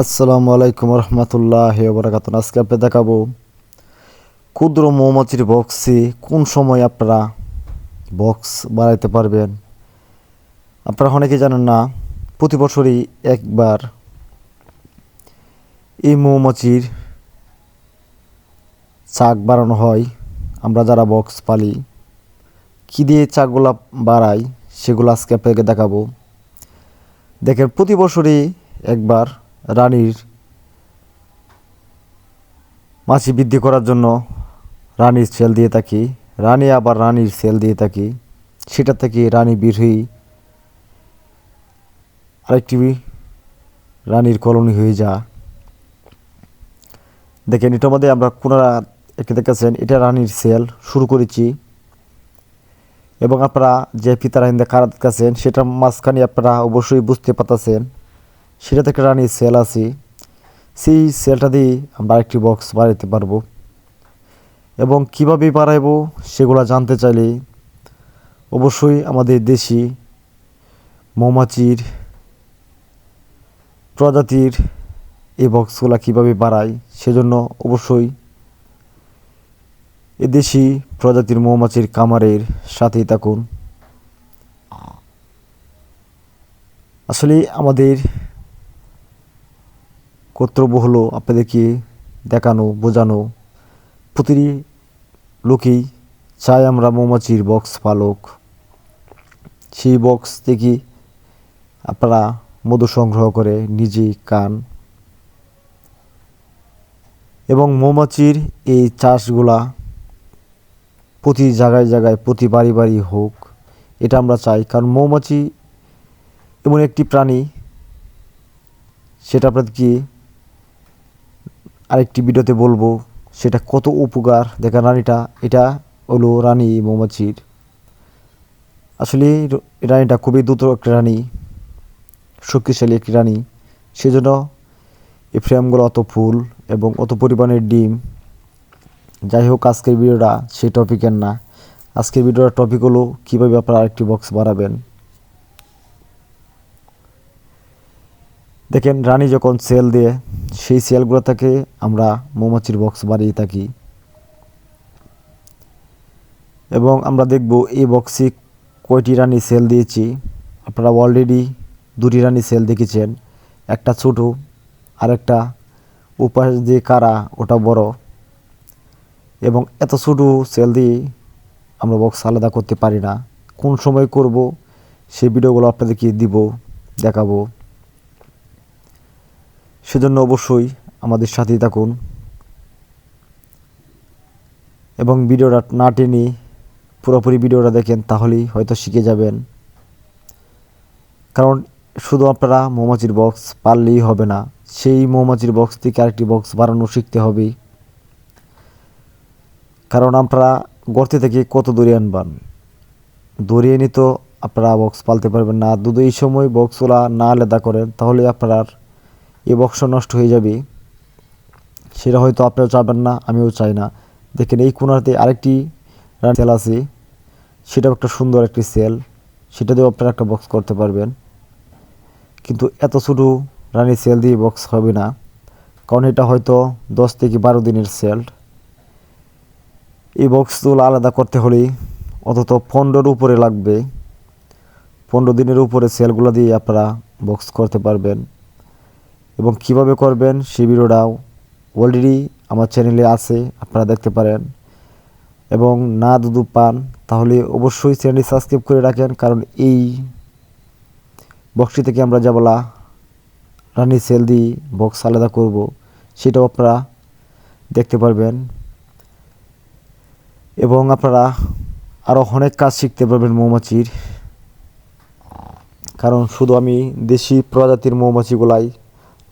আসসালামু আলাইকুম রহমতুল্লাহ বরাকাত আজকে আপনি দেখাবো ক্ষুদ্র মৌমাছির বক্সে কোন সময় আপনারা বক্স বাড়াইতে পারবেন। আপনারা অনেকে জানেন না, প্রতি বছরই একবার এই মৌমাছির চাক বাড়ানো হয়। আমরা যারা বক্স পালি, কী দিয়ে চাকগুলা বাড়াই, সেগুলো আজকে আপনাকে দেখাবো। দেখেন, প্রতি বছরই একবার রানীর মাছি বৃদ্ধি করার জন্য রানীর সেল দিয়ে থাকি। রানী আবার রানীর সেল দিয়ে থাকি। সেটা থেকে রানী বের হয়ে আরেকটি রানীর কলোনি হয়ে যা। দেখেন, এটার মধ্যে আমরা কোনারা একে দেখেছেন, এটা রানীর সেল শুরু করেছি। এবং আপনারা যে ফিতারা হিন্দে কারা দেখেছেন সেটার মাঝখানে আপনারা অবশ্যই বুঝতে পারতেছেন সেটা থেকে রানীর সেল আছে। সেই সেলটা দিয়ে আমরা একটি বক্স বাড়াইতে পারব। এবং কীভাবে বাড়াইবো সেগুলো জানতে চাইলে অবশ্যই আমাদের দেশি মৌমাছির প্রজাতির এই বক্সগুলো কীভাবে বাড়ায় সেজন্য অবশ্যই এ দেশি প্রজাতির মৌমাছির কামারের সাথেই থাকুন। আসলে আমাদের কর্তব্য হলো আপনাদেরকে দেখানো, বোঝানো। প্রতিটি লোকেই চাই আমরা মৌমাছির বক্স পালক। সেই বক্স থেকে আপনারা মধু সংগ্রহ করে নিজেই কান এবং মৌমাছির এই চাষগুলা প্রতি জায়গায় জায়গায়, প্রতি বাড়ি বাড়ি হোক, এটা আমরা চাই। কারণ মৌমাছি এমন একটি প্রাণী, সেটা আপনাদেরকে আরেকটি ভিডিওতে বলব, সেটা কত উপকার। দেখেন রানীটা, এটা হলো রানী মৌমাছির। আসলে রানীটা খুবই দ্রুত একটি রানী, শক্তিশালী একটি রানী। সেজন্য এই ফ্রেমগুলো অত ফুল এবং অত পরিমাণের ডিম। যাই হোক, আজকের ভিডিওটা সেই টপিকের না। আজকের ভিডিওর টপিক হলো কীভাবে আপনারা আরেকটি বক্স বাড়াবেন দেখেন রানী যখন সেল দিয়ে সেই সেলগুলো থেকে আমরা মৌমাছির বক্স বাড়িয়ে থাকি। এবং আমরা দেখব, এই বক্সে কয়টি রানী সেল দিয়েছি। আপনারা অলরেডি দুটি রানী সেল দেখেছেন, একটা ছোট আর একটা উপাস দিয়ে কারা ওটা বড়। এবং এত ছোটো সেল দিয়ে আমরা বক্স আলাদা করতে পারি না। কোন সময় করব, সেই ভিডিওগুলো আপনাদেরকে দিব, দেখাবো। সেজন্য অবশ্যই আমাদের সাথেই থাকুন। এবং ভিডিওটা না টেনে পুরোপুরি ভিডিওটা দেখেন, তাহলেই হয়তো শিখে যাবেন। কারণ শুধু আপনারা মৌমাছির বক্স পারলেই হবে না, সেই মৌমাছির বক্স থেকে আরেকটি বক্স বানানো শিখতে হবে। কারণ আপনারা গর্তে থেকে কত দূরে আনবান? দূরে এনে তো আপনারা বক্স পালতে পারবেন না। দুধ এই সময় বক্সগুলা না আলাদা করেন, তাহলে আপনার এই বক্স নষ্ট হয়ে যাবে। সেটা হয়তো আপনিও চাবেন না, আমিও চাই না। দেখেন এই কোনাতে আরেকটি সেল আছে। সেটাও একটা সুন্দর একটি সেল সেটা দিয়েও আপনারা একটা বক্স করতে পারবেন। কিন্তু এত ছোটো রানী সেল দিয়ে বক্স হবে না। কারণ এটা হয়তো দশ থেকে বারো দিনের সেল এই বক্সগুলো আলাদা করতে হলে অন্তত পনেরোর উপরে লাগবে। পনেরো দিনের উপরে সেলগুলো দিয়ে আপনারা বক্স করতে পারবেন। এবং কীভাবে করবেন সেই ভিডিওটাও অলরেডি আমার চ্যানেলে আছে, আপনারা দেখতে পারেন। এবং না দুধু পান, তাহলে অবশ্যই চ্যানেলটি সাবস্ক্রাইব করে রাখেন, কারণ এই বক্সটি থেকে আমরা যা বলা রানি সেল দিয়ে বক্স আলাদা করব, সেটাও আপনারা দেখতে পারবেন। এবং আপনারা আরও অনেক কাজ শিখতে পারবেন মৌমাছির, কারণ শুধু আমি দেশি প্রজাতির মৌমাছিগুলাই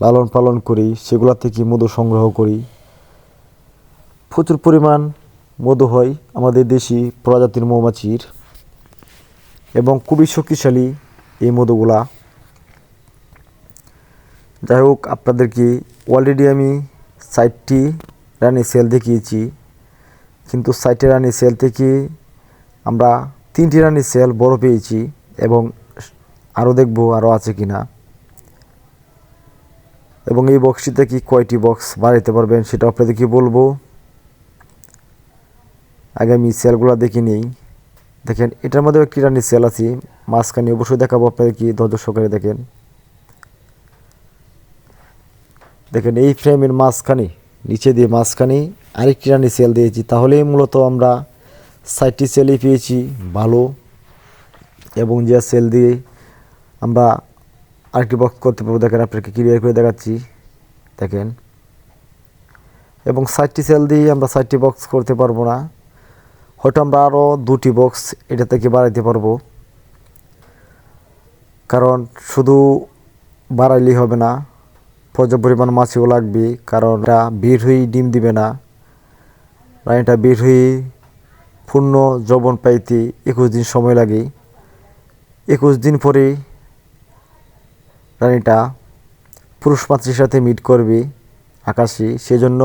লালন পালন করি, সেগুলা থেকে মধু সংগ্রহ করি। প্রচুর পরিমাণ মধু হয় আমাদের দেশি প্রজাতির মৌমাছির এবং খুবই শক্তিশালী এই মধুগুলা। যাই হোক, আপনাদেরকে অলরেডি আমি সাইটটি রানি সেল দেখিয়েছি, কিন্তু সাইটে রানি সেল থেকে আমরা তিনটি রানি সেল বড় পেয়েছি এবং আরও দেখব আরও আছে কি না এবং এই বক্সটিতে কি কয়টি বক্স বাড়াইতে পারবেন সেটা আপনাদেরকে বলব? আগে আমি সেলগুলো দেখে নিই। দেখেন, এটার মধ্যেও একটি রানির সেল আছে। মাঝখানে অবশ্যই দেখাবো আপনাদের কি ধৈর্য সহকারে দেখেন। দেখেন, এই ফ্রেমের মাঝখানে, নিচে দিয়ে মাঝখানে আরেকটি রানি সেল দিয়েছি। তাহলেই মূলত আমরা সাইটটি সেলই পেয়েছি, ভালো। এবং যে সেল দিয়ে আমরা আরেকটি বক্স করতে পারব। দেখেন আপনাকে ক্লিয়ার করে দেখাচ্ছি। দেখেন। এবং সাইটটি সেল দিয়ে আমরা সাইটটি বক্স করতে পারব না। হয়তো আমরা আরও দুটি বক্স এটা থেকে বাড়াইতে পারব। কারণ শুধু বাড়াইলেই হবে না পর্যাপ্ত পরিমাণ মাছিও লাগবে, কারণ এটা বের হয়েই ডিম দিবে না। রানীটা বের হয়ে পূর্ণ যৌবন পাইতে একুশ দিন সময় লাগে। একুশ দিন পরে রানীটা পুরুষ মাতৃর সাথে মিট করবে আকাশে। সেজন্য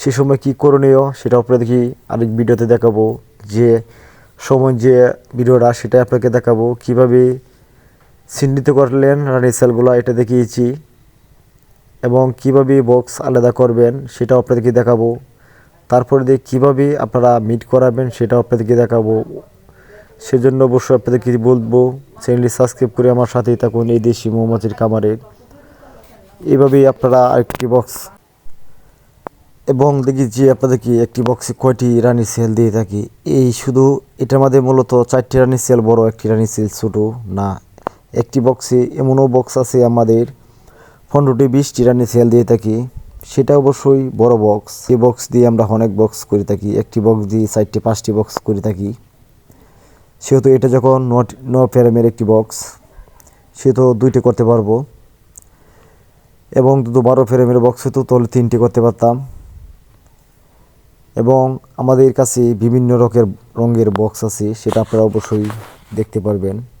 সে সময় কী করণীয় সেটা আপনাদেরকে আরেক ভিডিওতে দেখাবো। যে সময় যে ভিডিওটা সেটা আপনাকে দেখাবো। কীভাবে চিহ্নিত করলেন রানীর সেলগুলো এটা দেখিয়েছি। এবং কীভাবে বক্স আলাদা করবেন সেটাও আপনাদেরকে দেখাবো। তারপরে দিয়ে কীভাবে আপনারা মিট করাবেন সেটাও আপনাদেরকে দেখাবো। সেজন্য অবশ্যই আপনাদেরকে বলব চ্যানেলটি সাবস্ক্রাইব করে আমার সাথেই থাকুন এই দেশি মৌমাছির খামারের এভাবেই আপনারা আরেকটি বক্স এবং দেখি যে আপনাদেরকে একটি বক্সে কয়টি রানি সেল দিয়ে থাকি। এই শুধু এটার মধ্যে মূলত চারটি রানি সেল বড় একটি রানি সেল ছোটো না। একটি বক্সে এমনও বক্স আছে আমাদের, পনেরোটি, বিশটি রানি সেল দিয়ে থাকি। সেটা অবশ্যই বড় বক্স এই বক্স দিয়ে আমরা অনেক বক্স করে থাকি। একটি বক্স দিয়ে চারটি, পাঁচটি বক্স করে থাকি। সেহেতু এটা যখন নট ন ফ্রেমের একটি বক্স সেহেতু দুইটি করতে পারব। এবং দুটো বারো ফ্রেমের বক্স হতো, তাহলে তিনটি করতে পারতাম। এবং আমাদের কাছে বিভিন্ন রকের, রঙের বক্স আছে, সেটা আপনারা অবশ্যই দেখতে পারবেন।